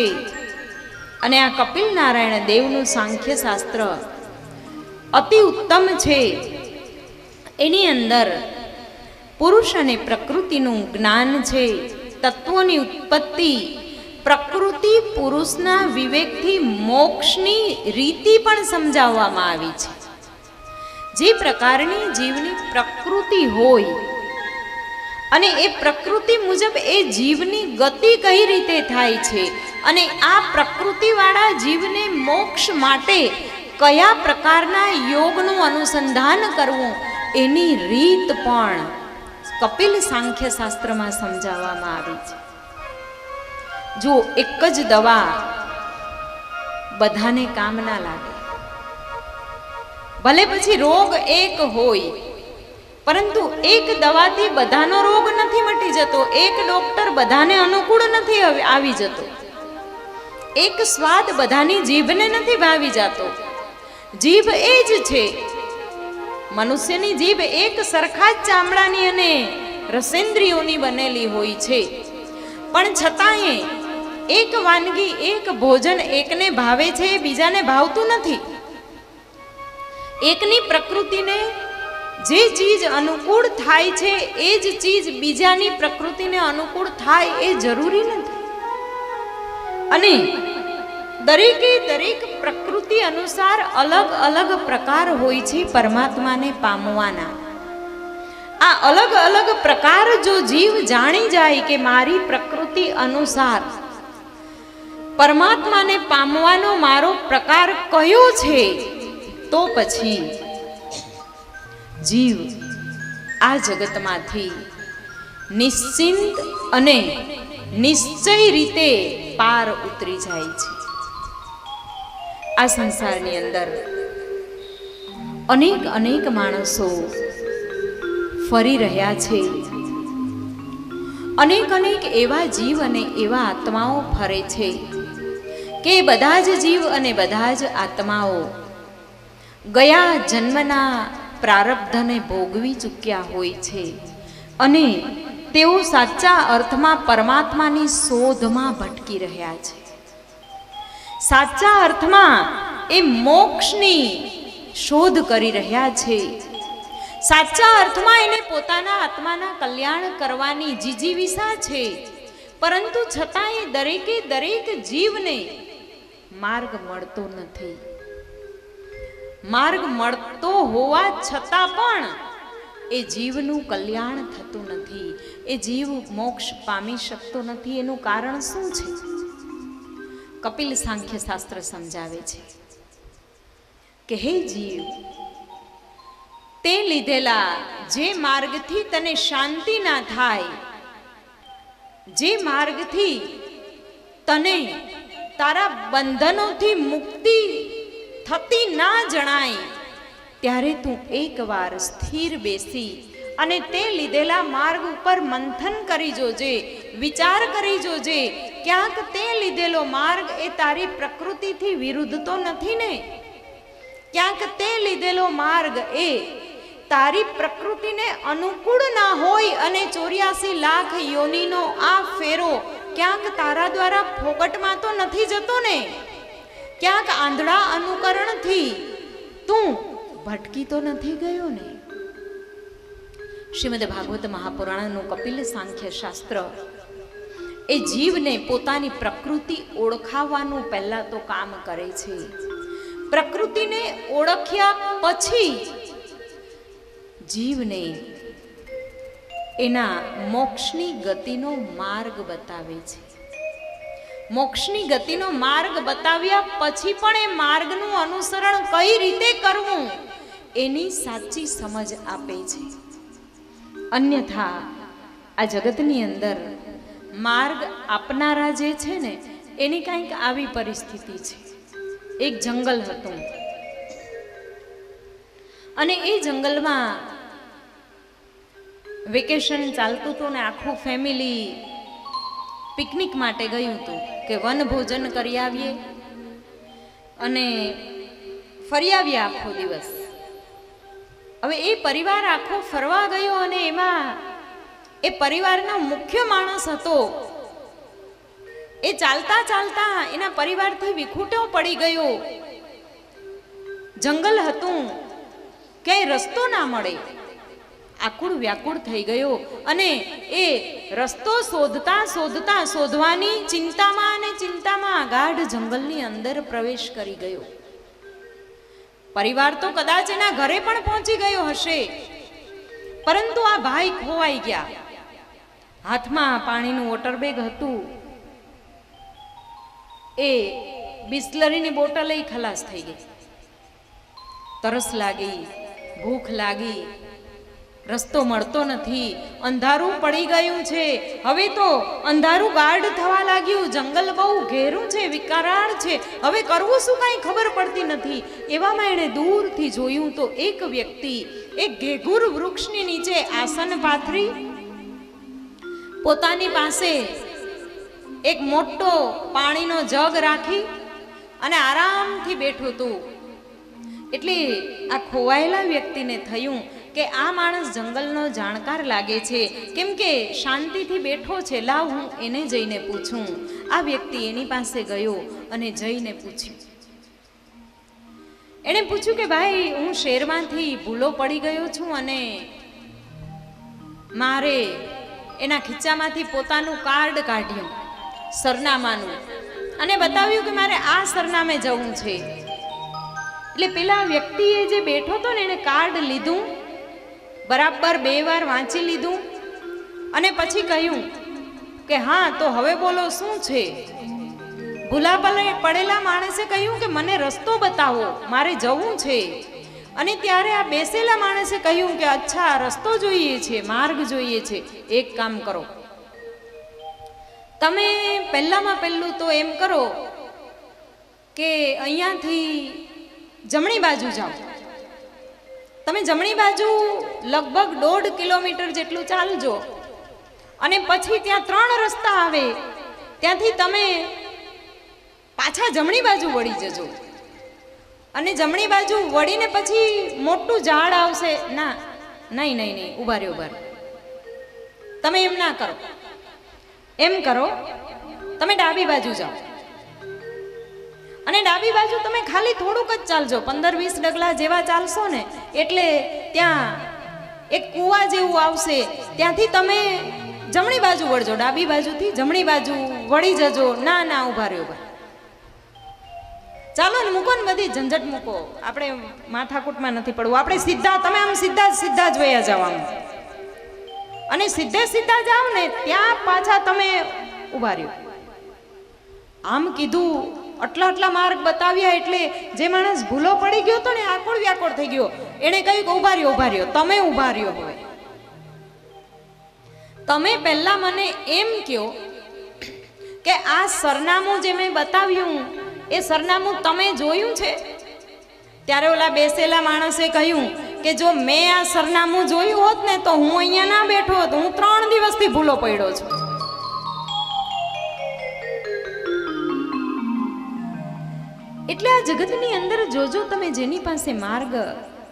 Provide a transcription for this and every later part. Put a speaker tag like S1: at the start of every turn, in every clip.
S1: છે અને આ કપિલ નારાયણ દેવનું સાંખ્ય શાસ્ત્ર અતિ ઉત્તમ છે. એની અંદર પુરુષ અને પ્રકૃતિનું જ્ઞાન છે. તત્વોની ઉત્પત્તિ પ્રકૃતિ પુરુષના વિવેકથી મોક્ષની રીતિ પણ સમજાવવામાં આવી છે. જે પ્રકારની જીવની પ્રકૃતિ હોય અને એ પ્રકૃતિ મુજબ એ જીવની ગતિ કઈ રીતે થાય છે? અને આ પ્રકૃતિવાળા જીવને મોક્ષ માટે કયા પ્રકારના યોગનું અનુસંધાન કરવું? એની રીત પણ કપિલ સાંખ્ય શાસ્ત્રમાં સમજાવવામાં આવી છે. જો એક જ દવા બધાને કામ ના લાગે. ભલે પછી રોગ એક હોય પરંતુ એક દવાથી બધાનો રોગ નથી મટી જતો, એક ડોક્ટર બધાને અનુકૂળ નથી આવી- જતો. એક સ્વાદ બધાની જીભને નથી ભાવી જતો. જીભ એ જ છે. મનુષ્યની જીભ એક સરખા જ ચામડાની અને રસેન્દ્રિયોની બનેલી હોય છે. પણ છતાંય એક વાનગી, એક ભોજન એકને ભાવે છે, બીજાને ભાવતું નથી. એકની પ્રકૃતિને જે ચીજ અનુકૂળ થાય છે, એ જ ચીજ બીજાની પ્રકૃતિને અનુકૂળ થાય એ જરૂરી નથી. અને દરેકે દરેક પ્રકૃતિ અનુસાર અલગ અલગ પ્રકાર હોય છે પરમાત્માને પામવાના. આ અલગ અલગ પ્રકાર જો જીવ જાણી જાય કે મારી પ્રકૃતિ અનુસાર પરમાત્માને પામવાનો મારો પ્રકાર કયો છે, તો પછી જીવ આ જગતમાંથી નિશ્ચિંત અને નિશ્ચય રીતે પાર ઉતરી જાય છે. આ સંસારની અંદર અનેક અનેક માણસો ફરી રહ્યા છે. અનેક અનેક એવા જીવ અને એવા આત્માઓ ફરે છે કે બધા જ જીવ અને બધા જ આત્માઓ ગયા જન્મના પ્રારબ્ધને ભોગવી ચૂક્યા હોય છે. અને તેઓ સાચા અર્થમાં પરમાત્માની શોધમાં ભટકી રહ્યા છે. સાચા અર્થમાં એ મોક્ષની શોધ કરી રહ્યા છે. સાચા અર્થમાં એને પોતાના આત્માના કલ્યાણ કરવાની જીજીવિસા છે. પરંતુ છતાં એ દરેકે દરેક જીવને માર્ગ મળતો નથી. માર્ગ મળતો હોવા છતાં પણ એ જીવનું કલ્યાણ થતું નથી. એ જીવ મોક્ષ પામી શકતો નથી. એનું કારણ શું છે? કપિલ સાંખ્ય શાસ્ત્ર સમજાવે છે કે, હે જીવ, તે લીધેલા જે માર્ગથી તને શાંતિ ના થાય, જે માર્ગથી તને તારા બંધનોથી મુક્તિ થતી ના જણાય. ત્યારે તું એકવાર સ્થિર બેસી અને તે લીધેલા માર્ગ ઉપર મંથન કરી જોજે, વિચાર કરી જોજે, ક્યાંક તે લીધેલો માર્ગ એ તારી પ્રકૃતિથી વિરુદ્ધ તો નથી ને? ક્યાંક તે લીધેલો માર્ગ એ તારી પ્રકૃતિને અનુકૂળ ના હોય અને ચોર્યાસી લાખ યોનીનો આ ફેરો ક્યાંક તારા દ્વારા ફોગટમાં તો નથી જતો ને? ક્યાંક આંધળા અનુકરણથી તું ભટકી તો નથી ગયો ને? શ્રીમદ ભાગવત મહાપુરાણનું કપિલ સાંખ્ય શાસ્ત્ર. એ જીવને પોતાની પ્રકૃતિ ઓળખાવાનું પહેલા તો કામ કરે છે. પ્રકૃતિને ઓળખ્યા પછી જીવને એના મોક્ષની ગતિનો માર્ગ બતાવે છે. મોક્ષની ગતિનો માર્ગ બતાવ્યા પછી પણ એ માર્ગનું અનુસરણ કઈ રીતે કરવું, એની સાચી સમજ આપે છે. અન્યથા, આ જગતની અંદર માર્ગ આપનારા જે છે ને, એની કંઈક આવી પરિસ્થિતિ છે. એક જંગલ હતું. અને એ જંગલમાં વેકેશન ચાલતું હતું ને, આખું ફેમિલી પિકનિક માટે ગયું હતું કે વનભોજન કરી આવીએ? અને ફરી આવ્યા આખો દિવસ? હવે એ પરિવાર આખો ફરવા ગયો અને એમાં એ પરિવારનો મુખ્ય માણસ હતો. એ ચાલતા ચાલતા એના પરિવારથી વિખૂટો પડી ગયો. જંગલ હતું. ક્યાંય રસ્તો ના મળે. આકુળ વ્યાકુળ થઈ ગયો અને એ રસ્તો શોધતા શોધતા શોધવાની ચિંતામાં અને ચિંતામાં ગાઢ જંગલની અંદર પ્રવેશ કરી ગયો. પરિવાર તો કદાચ એના ઘરે પણ પહોંચી ગયો હશે, પરંતુ આ ભાઈ ખોવાઈ ગયા. હાથમાં પાણીનું વોટર બેગ હતું. એ બિસ્લરીની બોટલ ખલાસ થઈ ગઈ. તરસ લાગી, ભૂખ લાગી રસ્તો મળતો નથી. અંધારું પડી ગયું છે. હવે તો અંધારું ગાઢ થવા લાગ્યું. જંગલ બહુ ઘેરું છે, વિકરાળ છે. હવે કરવું શું કાંઈ ખબર પડતી નથી. એવામાં એણે દૂરથી જોયું તો એક વ્યક્તિ, એક ઘેઘુર વૃક્ષની નીચે આસન પાથરી પોતાની પાસે એક મોટો પાણીનો જગ રાખી અને આરામથી બેઠું હતું. એટલે આ ખોવાયેલા વ્યક્તિને થયું કે આ માણસ જંગલનો જાણકાર લાગે છે. કેમ કે શાંતિથી બેઠો છે, લાવ હું એને જઈને પૂછું. આ વ્યક્તિ એની પાસે ગયો અને જઈને પૂછ્યું. એણે પૂછ્યું કે ભાઈ, હું શેરમાંથી ભૂલો પડી ગયો છું અને મારે એના ખીચામાંથી પોતાનું કાર્ડ કાઢ્યું, સરનામાનું. અને બતાવ્યું કે મારે આ સરનામે જવું છે. એટલે પેલા વ્યક્તિએ જે બેઠો હતો ને, એણે કાર્ડ લીધું બરાબર બે વાર વાંચી લીધું અને પછી કહ્યું કે હા, તો હવે બોલો, શું છે? ભૂલા પડેલા માણસે કહ્યું કે મને રસ્તો બતાવો, મારે જવું છે. અને ત્યારે આ બેસેલા માણસે કહ્યું કે અચ્છા રસ્તો જોઈએ છે, માર્ગ જોઈએ છે, એક કામ કરો. તમે પહેલામાં પહેલું તો એમ કરો કે અહીંયાથી જમણી બાજુ જાઓ. તમે જમણી બાજુ લગભગ દોઢ કિલોમીટર જેટલું ચાલજો. અને પછી ત્યાં ત્રણ રસ્તા આવે. ત્યાંથી તમે પાછા જમણી બાજુ વળી જજો. અને જમણી બાજુ વળીને પછી મોટું ઝાડ આવશે. ના, નહીં નહીં નહીં ઊભા રહ્યો ઊભા તમે એમ ના કરો. એમ કરો. તમે ડાબી બાજુ જાઓ. અને ડાબી બાજુ તમે ખાલી થોડુંક જ ચાલજો. પંદર વીસ ડગલા જેવા ચાલશો ને, એટલે ત્યાં એક કૂવા જેવું આવશે. ત્યાંથી તમે જમણી બાજુ વળજો. ડાબી બાજુથી જમણી બાજુ વળી જજો. ના ના ઊભા રહ્યો ભાઈ ચાલો ને, મૂકો ને બધી, ઝંઝટ મૂકો. આપણે માથાકૂટમાં નથી પડવું. આપણે સીધા, તમે આમ સીધા સીધા જ વયા જાઓ આમ. અને સીધે સીધા જાઓ ને, ત્યાં પાછા તમે ઊભા રહ્યો. આમ કીધું આટલા આટલા માર્ગ બતાવ્યા એટલે જે માણસ ભૂલો પડી ગયો તો ને આકોળ વ્યાકોળ થઈ ગયો. એણે કહ્યું કે ઊભા રહ્યો ઊભા રહ્યો. તમે ઊભા રહ્યો હવે તમે પહેલા મને એમ કહો કે આ સરનામું જે મેં બતાવ્યું, એ સરનામું તમે જોયું છે? ત્યારે ઓલા બેસેલા માણસે કહ્યું કે જો મેં આ સરનામું જોયું હોત ને તો હું અહીંયા ના બેઠો હોત. હું ત્રણ દિવસથી ભૂલો પડ્યો છું. જગતની અંદર જોજો તમે જેની પાસે માર્ગ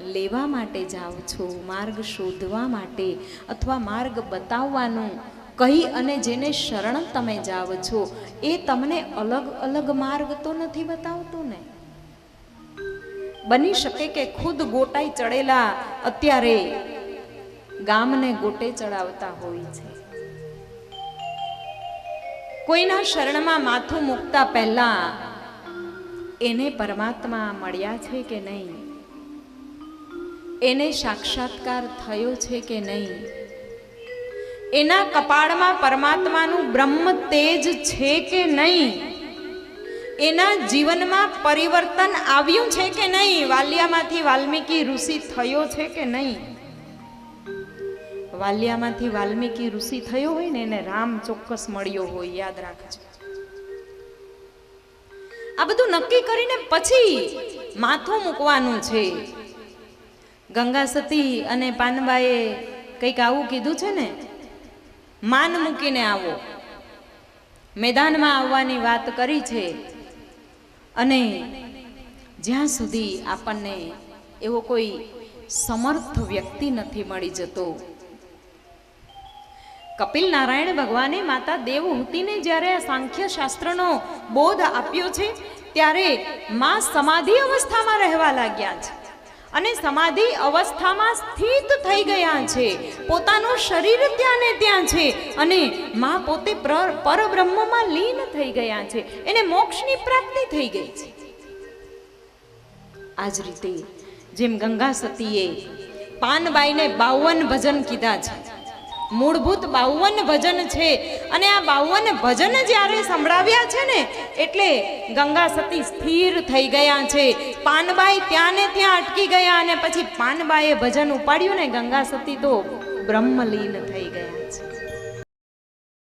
S1: લેવા માટે જાઓ છો, માર્ગ શોધવા માટે અથવા માર્ગ બતાવવાનું કહી અને જેને શરણ તમે જાઓ છો, એ તમને અલગ અલગ માર્ગ તો નથી બતાવતો ને? બની શકે કે ખુદ ગોટાઈ ચડેલા અત્યારે ગામને ગોટે ચડાવતા હોય છે. કોઈના શરણમાં માથું મૂકતા પહેલા એને પરમાત્મા મળ્યા છે કે નહીં? એને સાક્ષાત્કાર થયો છે કે નહીં? એના કપાળમાં પરમાત્માનું બ્રહ્મ તેજ છે કે નહીં? એના જીવનમાં પરિવર્તન આવ્યું છે કે નહીં? વાલિયામાંથી વાલ્મીકી ઋષિ થયો છે કે નહીં? વાલિયામાંથી વાલ્મીકી ઋષિ થયો હોય ને, એને રામ ચોક્કસ મળ્યો હોય, યાદ રાખજો. આ બધું નક્કી કરીને પછી માથું મૂકવાનું છે. ગંગા સતી અને પાનબાએ કંઈક આવું કીધું છે ને? માન મૂકીને આવો. મેદાનમાં આવવાની વાત કરી છે. અને જ્યાં સુધી આપણને એવો કોઈ સમર્થ વ્યક્તિ નથી મળી જતો કપિલ નારાયણ ભગવાને માતા દેવહૂતિને જ્યારે આ સાંખ્ય શાસ્ત્રનો બોધ આપ્યો છે, ત્યારે માં સમાધિ અવસ્થામાં રહેવા લાગ્યા છે. અને સમાધિ અવસ્થામાં સ્થિત થઈ ગયા છે. પોતાનું શરીર ત્યાં ને ત્યાં છે અને માં પોતે પ્ર- પરબ્રહ્મમાં લીન થઈ ગયા છે. એને મોક્ષની પ્રાપ્તિ થઈ ગઈ છે. આ જ રીતે જેમ ગંગા સતીએ પાનબાઈને બાવન ભજન કીધા છે. મૂળભૂત બાવન ભજન છે. અને આ બાવન ભજન જ્યારે સંભળાવ્યા છે ને, એટલે ગંગા સતી સ્થિર થઈ ગયા છે. પાનબાઈ ત્યાં ને ત્યાં અટકી ગયા અને પછી પાનબાઈએ ભજન ઉપાડ્યું ને, ગંગા સતી તો બ્રહ્મલીન થઈ ગયા.